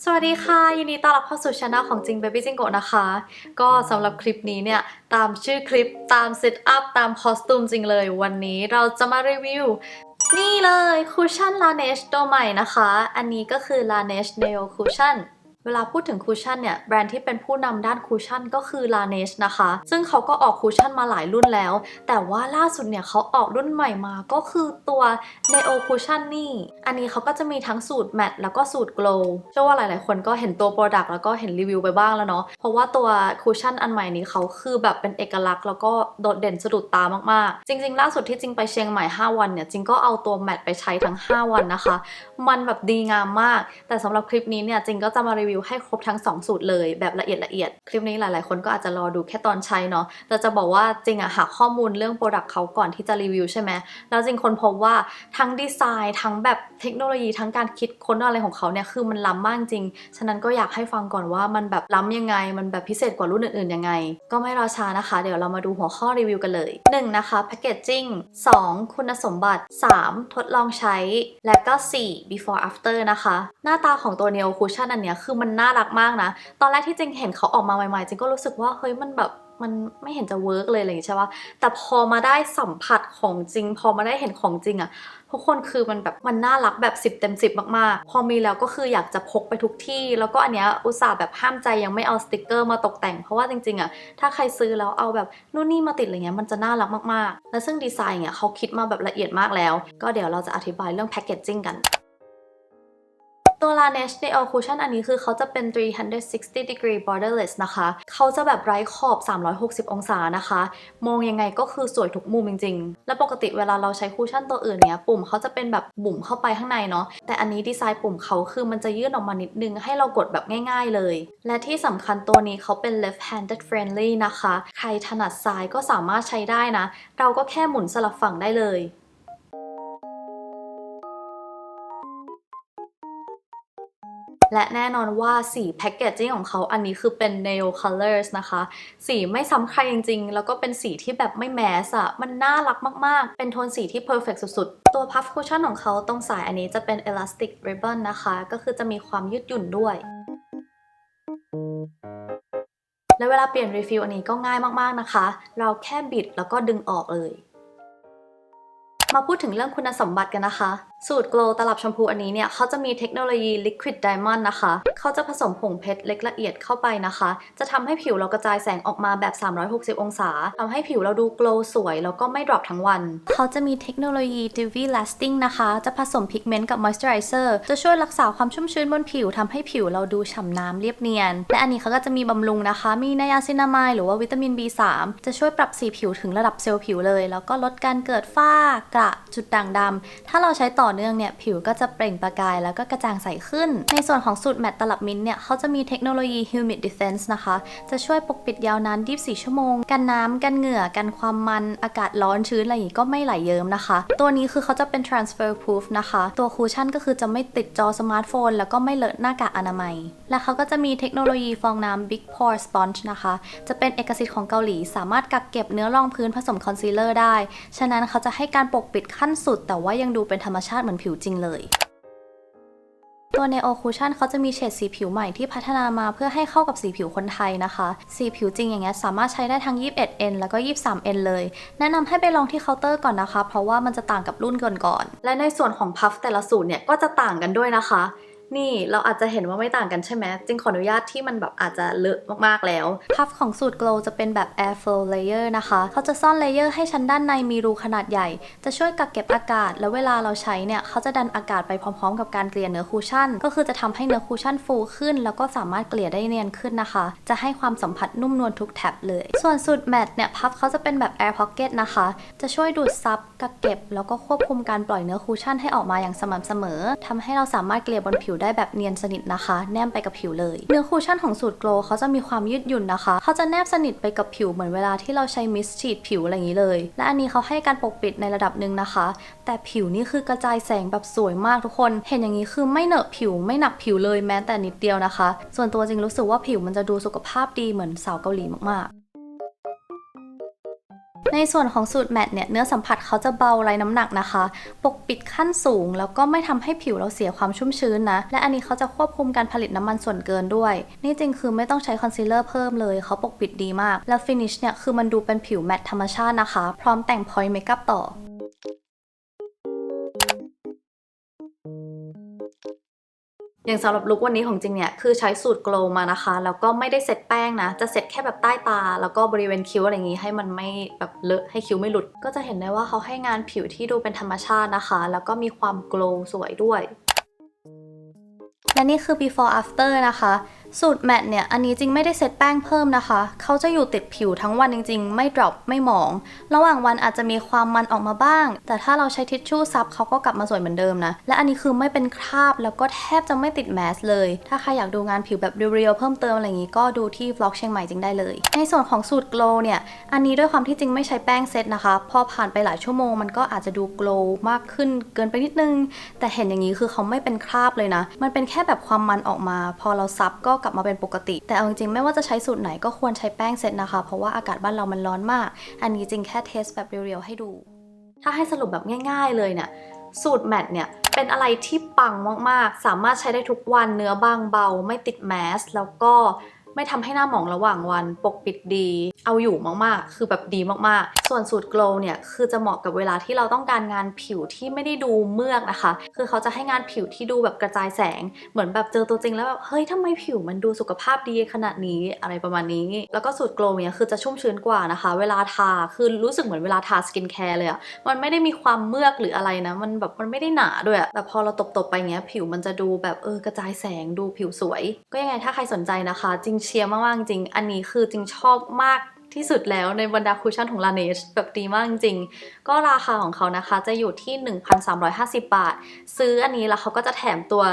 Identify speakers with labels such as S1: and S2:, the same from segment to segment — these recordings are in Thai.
S1: สวัสดีค่ะ ยินดีต้อนรับเข้าสู่ช anel ของจริง Baby จิงโกะนะคะ ก็สำหรับคลิปนี้เนี่ย ตามชื่อคลิปตามเซตอัพตามคอสตูมจริงเลยวันนี้เราจะมารีวิว นี่เลยคูชั่นลาเนชตัวใหม่นะคะ อันนี้ก็คือลาเนช Nail Cushion เวลาพูดถึงคูชั่นเนี่ยแบรนด์ที่เป็นผู้นำด้านคูชั่นก็คือ Laneige นะคะ ซึ่งเขาก็ออกคูชั่นมาหลายรุ่นแล้ว แต่ว่าล่าสุดเนี่ยเขาออกรุ่นใหม่มาก็คือตัว Neo Cushion นี่ อันนี้เขาก็จะมีทั้งสูตรแมตแล้วก็สูตร glow เชื่อว่าหลายๆ คนก็เห็นตัว Product แล้วก็เห็นรีวิวไปบ้างแล้วเนาะ เพราะว่าตัวคูชั่นอันใหม่นี้เขาคือแบบเป็นเอกลักษณ์แล้วก็โดดเด่นสะดุดตามากๆ จริง ๆ ล่าสุดที่จริงไปเชียงใหม่ 5 วันเนี่ยจริงก็เอาตัวแมตไปใช้ทั้ง 5 วันนะคะ มันแบบดีงามมาก แต่สำหรับคลิปนี้เนี่ยจริงก็จะมารีวิวให้ครบทั้ง 2 สูตรเลยแบบละเอียดละเอียด คลิปนี้หลายๆ คนก็อาจจะรอดูแค่ตอนใช้เนาะแต่จะบอกว่าจริงอะหาข้อมูลเรื่องโปรดักต์เขาก่อนที่จะรีวิวใช่ไหมแล้วจริงคนพบว่าทั้งดีไซน์ทั้งแบบเทคโนโลยีทั้งการคิดค้นอะไรของเขาเนี่ยคือมันล้ำมากจริง ฉะนั้นก็อยากให้ฟังก่อนว่ามันแบบล้ำยังไง มันแบบพิเศษกว่ารุ่นอื่นๆยังไง ก็ไม่รอช้านะคะ เดี๋ยวเรามาดูหัวข้อรีวิวกันเลย 1. นะคะแพคเกจจิ้ง 2. คุณสมบัติ 3. ทดลองใช้ และก็ 4. before after นะคะ หน้าตาของตัว Neo Cushion อันเนี้ยคือมันน่ารักมากนะ ตอนแรกที่จิงเห็นเขาออกมาใหม่ๆจิงก็รู้สึกว่าเฮ้ยมันแบบมันไม่เห็นจะเวิร์กเลยอะไรอย่างงี้ใช่ปะแต่พอมาได้สัมผัสของจริง พอมาได้เห็นของจริงอะทุกคนคือมันแบบมันน่ารักแบบ 10 เต็ม 10 มากๆ พอมีแล้วก็คืออยากจะพกไปทุกที่ แล้วก็อันเนี้ยอุตส่าห์แบบห้ามใจยังไม่เอาสติกเกอร์มาตกแต่ง เพราะว่าจริงๆอะถ้าใครซื้อแล้วเอาแบบนู่นนี่มาติดอะไรเงี้ยมันจะน่ารักมากๆ และซึ่งดีไซน์เนี่ยเขาคิดมาแบบละเอียดมากแล้ว ก็เดี๋ยวเราจะอธิบายเรื่องแพคเกจจิ้งกัน ตัว Laneige Neo Cushion อันนี้คือเขาจะเป็น 360 degree borderless นะคะ เขาจะแบบไร้ขอบ 360 องศานะคะ มองยังไงก็คือสวยทุกมุมจริง ๆ และปกติเวลาเราใช้คูชั่นตัวอื่นเนี้ยปุ่มเขาจะเป็นแบบบุ่มเข้าไปข้างในเนาะ แต่อันนี้ดีไซน์ปุ่มเขาคือมันจะยื่นออกมานิดนึงให้เรากดแบบง่าย ๆเลย และที่สำคัญตัวนี้เขาเป็น left handed friendly นะคะ ใครถนัดซ้ายก็สามารถใช้ได้นะ เราก็แค่หมุนสลับฝั่งได้เลย และแน่นอนว่าสีแพคเกจจิ้งของเขาอันนี้คือเป็น Nail Colors นะคะ สีไม่ซ้ำใครจริงๆ แล้วก็เป็นสีที่แบบไม่แมสอะมันน่ารักมากๆ เป็นโทนสีที่ perfect สุดๆ ตัว Puff Cushion ของเขาตรงสายอันนี้จะเป็น Elastic Ribbon นะคะ ก็คือจะมีความยืดหยุ่นด้วยและเวลาเปลี่ยนรีฟิลอันนี้ก็ง่ายมากๆนะคะ เราแค่บิดแล้วก็ดึงออกเลย มาพูดถึงเรื่องคุณสมบัติกันนะคะ สูตร Glow ตลับชมพูอันนี้เนี่ยเขาจะมีเทคโนโลยี Liquid Diamond นะคะ เขาจะผสมผงเพชรเล็กละเอียดเข้าไปนะคะ จะทำให้ผิวเรากระจายแสงออกมาแบบ 360 องศาทำให้ผิวเราดู glow สวย แล้วก็ไม่ดรอปทั้งวัน เขาจะมีเทคโนโลยี UV Lasting นะคะ จะผสมพิกเมนต์กับ Moisturizer จะช่วยรักษาความชุ่มชื้นบนผิวทำให้ผิวเราดูฉ่ำน้ำเรียบเนียน และอันนี้เขาก็จะมีบำรุงนะคะ มีไนอาซินามายหรือว่าวิตามิน B3 จะช่วยปรับสีผิวถึงระดับเซลล์ผิวเลย แล้วก็ลดการเกิดฝ้ากระจุดด่างดำถ้าเราใช้ต่อเนื่องเนี่ยผิวก็จะเปล่งประกายแล้วก็กระจ่างใสขึ้น ในส่วนของสูตรแมตต์ตลับมิ้นเนี่ยเขาจะมีเทคโนโลยี Humid Defense นะคะ จะช่วยปกปิดยาวนาน 24 ชั่วโมง กันน้ำกันเหงื่อ กันความมันอากาศร้อนชื้นอะไรอย่างงี้ก็ไม่ไหลเยิ้มนะคะ ตัวนี้คือเขาจะเป็น transfer proof นะคะ ตัวคูชั่นก็คือจะไม่ติดจอสมาร์ทโฟน แล้วก็ไม่เลอะหน้ากากอนามัย และเขาก็จะมีเทคโนโลยีฟองน้ำ Big Pore Sponge นะคะ จะเป็นเอกสิทธิ์ของเกาหลี สามารถกักเก็บเนื้อรองพื้นผสมคอนซีลเลอร์ได้ ฉะนั้นเขาจะให้การปกปิดขั้นสุด แต่ว่ายังดูเป็นธรรมชาติเหมือนผิวจริงเลย ตัวเนโอคูชั่นเขาจะมีเฉดสีผิวใหม่ที่พัฒนามาเพื่อให้เข้ากับสีผิวคนไทยนะคะ สีผิวจริงอย่างเงี้ยสามารถใช้ได้ทั้ง 21N แล้วก็ 23N เลย แนะนำให้ไปลองที่เคาน์เตอร์ก่อนนะคะ เพราะว่ามันจะต่างกับรุ่นก่อนๆและในส่วนของพัฟแต่ละสูตรเนี่ยก็จะต่างกันด้วยนะคะ นี่เราอาจจะเห็นว่าไม่ต่างกันใช่ไหมจึงขออนุญาตที่มันแบบอาจจะเลอะมากๆแล้ว พัฟของสูตร Glow จะเป็นแบบ Air Flow Layer นะคะ เขาจะซ่อนเลเยอร์ให้ชั้นด้านในมีรูขนาดใหญ่ จะช่วยกักเก็บอากาศ แล้วเวลาเราใช้เนี่ย เขาจะดันอากาศไปพร้อมๆ กับการเกลี่ยเนื้อคูชั่น ก็คือจะทำให้เนื้อคูชั่นฟูขึ้น แล้วก็สามารถเกลี่ยได้เนียนขึ้นนะคะ จะให้ความสัมผัสนุ่มนวลทุกแท็บเลย ส่วนสูตรแมตเนี่ยพัฟเขาจะเป็นแบบ Air Pocket นะคะ จะช่วยดูดซับกักเก็บ แล้วก็ควบคุมการปล่อยเนื้อคูชั่นให้ออกมาอย่างสม่ำเสมอทำให้เราสามารถเกลี่ยบนผิวได้แบบเนียนสนิทนะคะ แนมไปกับผิวเลย เนื้อคูชั่นของสูตรโกลเขาจะมีความยืดหยุ่นนะคะ เขาจะแนบสนิทไปกับผิวเหมือนเวลาที่เราใช้มิสฉีดผิวอะไรอย่างนี้เลย และอันนี้เขาให้การปกปิดในระดับหนึ่งนะคะ แต่ผิวนี่คือกระจายแสงแบบสวยมากทุกคน เห็นอย่างนี้คือไม่เหนอะผิวไม่หนักผิวเลยแม้แต่นิดเดียวนะคะ ส่วนตัวจริงรู้สึกว่าผิวมันจะดูสุขภาพดีเหมือนสาวเกาหลีมากๆ ในส่วนของสูตรแมตเนี่ยเนื้อสัมผัสเขาจะเบาไร้น้ำหนักนะคะ ปกปิดขั้นสูง แล้วก็ไม่ทำให้ผิวเราเสียความชุ่มชื้นนะ และอันนี้เขาจะควบคุมการผลิตน้ำมันส่วนเกินด้วย นี่จริงคือไม่ต้องใช้คอนซีลเลอร์เพิ่มเลย เขาปกปิดดีมาก แล้วฟินิชเนี่ยคือมันดูเป็นผิวแมตธรรมชาตินะคะ พร้อมแต่งพอยต์เมคอัพต่อ อย่างสำหรับลุควันนี้ของจริงเนี่ยคือใช้สูตรโกลมานะคะ แล้วก็ไม่ได้เซตแป้งนะ จะเซตแค่แบบใต้ตา แล้วก็บริเวณคิ้วอะไรอย่างงี้ให้มันไม่แบบเลอะให้คิ้วไม่หลุด ก็จะเห็นได้ว่าเขาให้งานผิวที่ดูเป็นธรรมชาตินะคะ แล้วก็มีความโกลสวยด้วย และนี่คือ before after นะคะ สูตรแมตต์เนี่ย อันนี้จริงไม่ได้เซตแป้งเพิ่มนะคะ เขาจะอยู่ติดผิวทั้งวันจริง ๆ ไม่ดรอปไม่หมอง ระหว่างวันอาจจะมีความมันออกมาบ้าง แต่ถ้าเราใช้ทิชชู่ซับเขาก็กลับมาสวยเหมือนเดิมนะ และอันนี้คือไม่เป็นคราบแล้วก็แทบจะไม่ติดแมสเลย ถ้าใครอยากดูงานผิวแบบเรียวๆเพิ่มเติมอะไรอย่างนี้ก็ดูที่วล็อกเชียงใหม่จริงได้เลย ในส่วนของสูตรโกลเนี่ย อันนี้ด้วยความที่จริงไม่ใช้แป้งเซตนะคะ พอผ่านไปหลายชั่วโมงมันก็อาจจะดูโกลมากขึ้นเกินไปนิดนึง แต่เห็นอย่างนี้คือเขาไม่เป็นคราบเลยนะ มันเป็นแค่แบบความมันออกมา พอเราซับก็กลับมาเป็นปกติ แต่เอาจริงๆ ไม่ว่าจะใช้สูตรไหนก็ควรใช้แป้งเซตนะคะ เพราะว่าอากาศบ้านเรามันร้อนมาก อันนี้จริงแค่เทสแบบเรียวๆให้ดู ถ้าให้สรุปแบบง่าย ๆ เลยเนี่ยสูตรแมทเนี่ยเป็นอะไรที่ปังมากๆ สามารถใช้ได้ทุกวันเนื้อบางเบา ไม่ติดแมสแล้วก็ ไม่ทำให้หน้าหมองระหว่างวัน ปกปิดดี เอาอยู่มากๆ คือแบบดีมากๆ ส่วนสูตรโกลเนี่ย คือจะเหมาะกับเวลาที่เราต้องการงานผิวที่ไม่ได้ดูเมือกนะคะ คือเขาจะให้งานผิวที่ดูแบบกระจายแสง เหมือนแบบเจอตัวจริงแล้วแบบ เฮ้ยทำไมผิวมันดูสุขภาพดีขนาดนี้ อะไรประมาณนี้ แล้วก็สูตรโกลเนี่ย คือจะชุ่มชื้นกว่านะคะ เวลาทา คือรู้สึกเหมือนเวลาทาสกินแคร์เลยอะมันไม่ได้มีความเมือกหรืออะไรนะ มันแบบมันไม่ได้หนาด้วยแต่พอเราตบๆไปเงี้ย ผิวมันจะดูแบบเออกระจายแสง ดูผิวสวย ก็ยังไงถ้าใครสนใจนะคะ จริงเชียร์มากๆจริง อันนี้คือจริงชอบมากที่สุดแล้วในบรรดาคุชชั่นของ Laneige แบบดีมากจริง ก็ราคาของเขานะคะจะอยู่ที่ 1,350 บาท ซื้ออันนี้แล้วเขาก็จะแถมตัว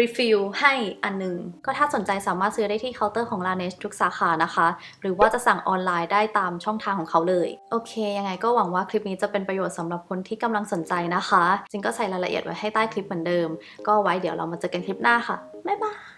S1: รีฟิลให้อันหนึง ก็ถ้าสนใจสามารถซื้อได้ที่เคาน์เตอร์ของ Laneige ทุกสาขานะคะ หรือว่าจะสั่งออนไลน์ได้ตามช่องทางของเขาเลย โอเค ยังไงก็หวังว่าคลิปนี้จะเป็นประโยชน์สำหรับคนที่กำลังสนใจนะคะจริงก็ใส่รายละเอียดไว้ให้ใต้คลิปเหมือนเดิม ก็ไว้เดี๋ยวเรามาเจอกันคลิปหน้าค่ะ บ๊ายบาย